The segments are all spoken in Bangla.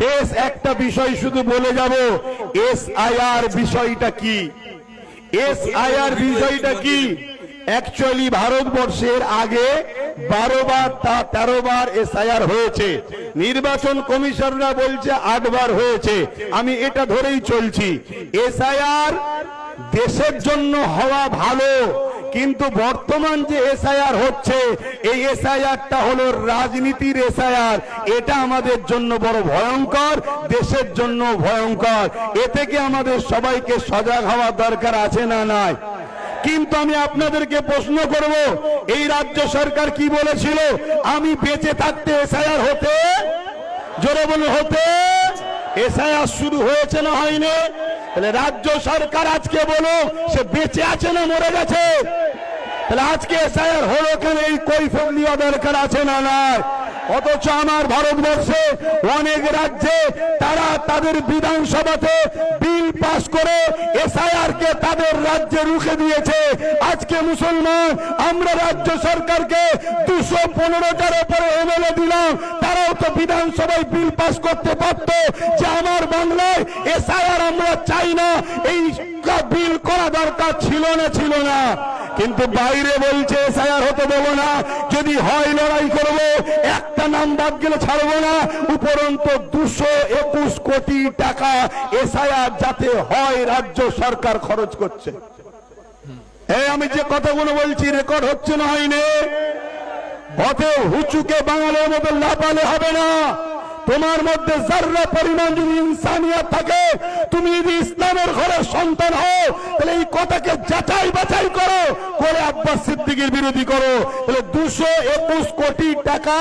শেষ একটা বিষয় শুধু বলে যাব এস আইআর বিষয়টা কি? এস আইআর বিষয়টা কি? অ্যাকচুয়ালি ভারতবর্ষের আগে বারো বার তা তেরো বার এস এসআইআর হয়েছে। নির্বাচন কমিশনরা বলছে আটবার হয়েছে। আমি এটা ধরেই চলছি। এস এসআইআর দেশের জন্য হওয়া ভালো কিন্তু বর্তমান যে এসআইআর হচ্ছে, এই এসআইআরটা হলো রাজনীতির এসআইআর এটা আমাদের জন্য বড় ভয়ঙ্কর, দেশের জন্য ভয়ঙ্কর। এ থেকে আমাদের সবাইকে সজাগ হওয়া দরকার আছে না নাই? কিন্তু আমি আপনাদেরকে প্রশ্ন করব, এই রাজ্য সরকার কি বলেছিল? আমি বেঁচে থাকতে এসআইআর হতে, জোরে বলে হতে? এসআইআর শুরু হয়েছে না হয়নি? তাহলে রাজ্য সরকার আজকে বলো, সে বেঁচে আছে না মরে গেছে? তাহলে আজকে স্যার হলো কেন? এই কৈফল নেওয়া দরকার আছে না নয় অথচ আমার ভারতবর্ষে অনেক রাজ্যে তারা তাদের বিধানসভাতে বিল পাস করে এসআইআর কে তাদের রাজ্যে রুখে দিয়েছে। আজকে মুসলমান, আমরা রাজ্য সরকারকে দুশো পনেরোটার উপরে এমএলএ দিলাম। তারাও তো বিধানসভায় বিল পাস করতে পারতো যে আমার বাংলায় এসআইআর আমরা চাই না। এই বিল করা দরকার ছিল না ছিল না। কিন্তু বাইরে বলছে, এসআইআর হতে দেবো না। যদি হয় লড়াই করব একটা নাম বাদ গেলে ছাড়বো না। উপরন্ত দুশো একুশ কোটি টাকা এসআইআর যাতে হয় রাজ্য সরকার খরচ করছে। এই আমি যে কথাগুলো বলছি রেকর্ড হচ্ছে না হয়নি। পথে হুচুকে বাঙালির মতো লাপালে হবে না। তোমার মধ্যে যার্রা পরিমাণ যদি ইনসানিয়াত থাকে, তুমি যদি ইসলামের ঘরের সন্তান হও, তাহলে এই কথাকে যাচাই বাছাই করো করে আব্বাস সিদ্দিকের বিরোধী করো। তাহলে দুশো একুশ কোটি টাকা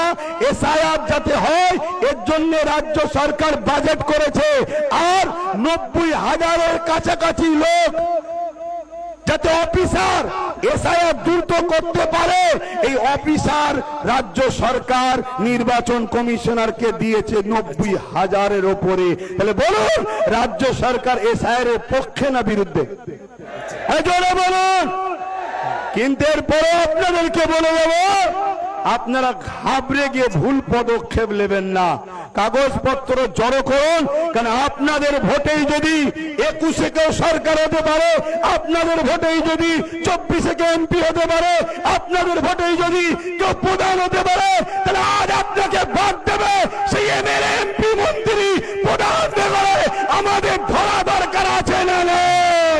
এসআইআর যাতে হয়, এর জন্য রাজ্য সরকার বাজেট করেছে। আর নব্বই হাজারের কাছাকাছি লোক যাতে অফিসার এসআইআর দ্রুত করতে পারে এই অফিসার রাজ্য সরকার নির্বাচন কমিশনারকে দিয়েছে নব্বই হাজারের ওপরে। তাহলে বলুন রাজ্য সরকার এসআইআর এর পক্ষে না বিরুদ্ধে? হ্যাঁ, বলুন। কিন্তু এরপরে আপনাদেরকে বলে দেবো আপনারা ঘাবড়ে গিয়ে ভুল পদক্ষেপ নেবেন না। কাগজপত্র জড়ো করুন, কারণ আপনাদের ভোটেই যদি একুশে কেউ সরকার হতে পারে, আপনাদের ভোটেই যদি চব্বিশে কেউ এমপি হতে পারে, আপনাদের ভোটেই যদি কেউ প্রধান হতে পারে, তাহলে আজ আপনাকে ভোট দেবে সেই এমএলএ এমপি মন্ত্রী প্রধান হতে করে আমাদের ধরা দরকার আছে না নেই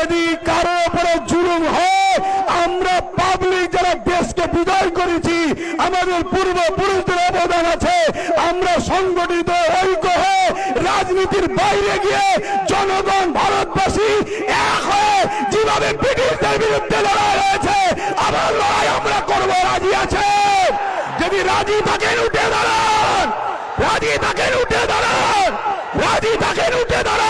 যদি কারও উপরে জুলুম হয়, আমরা পাবলিক যারা দেশকে বিজয় করেছি, আমাদের পূর্বপুরুষদের অবদান আছে। আমরা সংগঠিত ঐক্য হয়ে রাজনীতির বাইরে গিয়ে জনগণ ভারতবাসী এক হয়ে যেভাবে ব্রিটিশদের বিরুদ্ধে লড়াই হয়েছে, আবার লড়াই আমরা করব, রাজি আছে? যদি রাজি থাকেন, উঠে দাঁড়ান। রাজি থাকেন, উঠে দাঁড়ান। রাজি থাকেন, উঠে দাঁড়ান।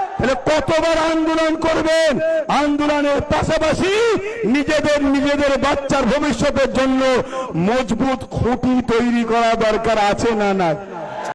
তাহলে কতবার আন্দোলন করবেন? আন্দোলনের পাশাপাশি নিজেদের নিজেদের বাচ্চার ভবিষ্যতের জন্য মজবুত খুঁটি তৈরি করা দরকার আছে না না